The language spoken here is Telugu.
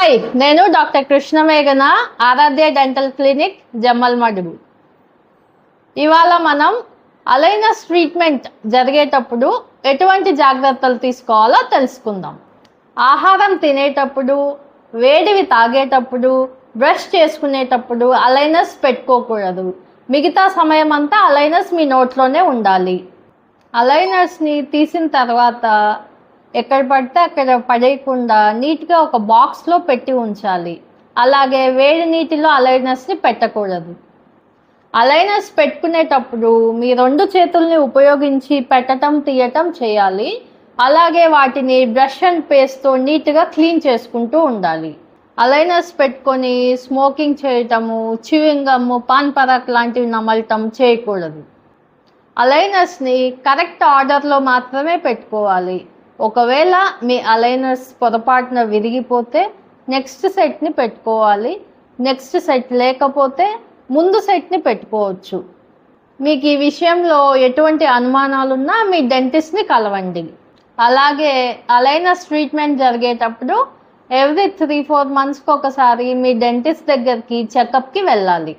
హాయ్ నేను doctor Krishnameghana Aaradhya dental clinic Jammalamadugu ఇవాళ మనం అలైనస్ ట్రీట్మెంట్ జరిగేటప్పుడు ఎటువంటి జాగ్రత్తలు తీసుకోవాలో తెలుసుకుందాం. ఆహారం తినేటప్పుడు వేడివి తాగేటప్పుడు బ్రష్ చేసుకునేటప్పుడు అలైనస్ పెట్టుకోకూడదు. మిగతా సమయం అంతా అలైనస్ మీ నోట్లోనే ఉండాలి. అలైనర్స్ని తీసిన తర్వాత ఎక్కడ పడితే అక్కడ పడేయకుండా నీట్గా ఒక బాక్స్లో పెట్టి ఉంచాలి. అలాగే వేడి నీటిలో అలైనర్స్ని పెట్టకూడదు. అలైనర్స్ పెట్టుకునేటప్పుడు మీ రెండు చేతుల్ని ఉపయోగించి పెట్టటం తీయటం చేయాలి. అలాగే వాటిని బ్రష్ అండ్ పేస్ట్తో నీట్గా క్లీన్ చేసుకుంటూ ఉండాలి. అలైనర్స్ పెట్టుకొని స్మోకింగ్ చేయటము చివింగ్ గమ్ము పాన్ పరాక్ లాంటివి నమలటం చేయకూడదు. అలైనర్స్ని కరెక్ట్ ఆర్డర్లో మాత్రమే పెట్టుకోవాలి. ఒకవేళ మీ అలైనర్స్ పొరపాటున విరిగిపోతే నెక్స్ట్ సెట్ని పెట్టుకోవాలి. నెక్స్ట్ సెట్ లేకపోతే ముందు సెట్ని పెట్టుకోవచ్చు. మీకు ఈ విషయంలో ఎటువంటి అనుమానాలున్నా మీ డెంటిస్ట్ని కలవండి. అలాగే అలైనస్ ట్రీట్మెంట్ జరిగేటప్పుడు ఎవ్రీ త్రీ ఫోర్ మంత్స్కి ఒకసారి మీ డెంటిస్ట్ దగ్గరికి చెకప్కి వెళ్ళాలి.